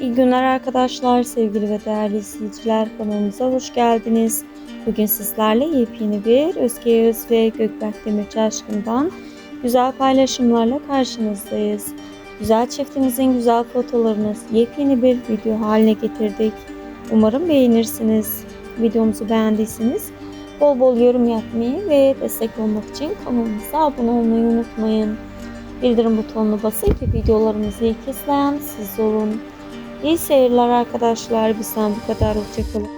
İyi günler arkadaşlar, sevgili ve değerli izleyiciler kanalımıza hoş geldiniz. Bugün sizlerle yepyeni bir Özge Yağız ve Gökberk Demirci aşkından güzel paylaşımlarla karşınızdayız. Güzel çiftimizin güzel fotolarını yepyeni bir video haline getirdik. Umarım beğenirsiniz. Videomuzu beğendiyseniz bol bol yorum yapmayı ve destek olmak için kanalımıza abone olmayı unutmayın. Bildirim butonuna basın ki videolarımızı ilk izleyen siz olun. İyi seyirler arkadaşlar. Bizden bu kadar. Hoşçakalın.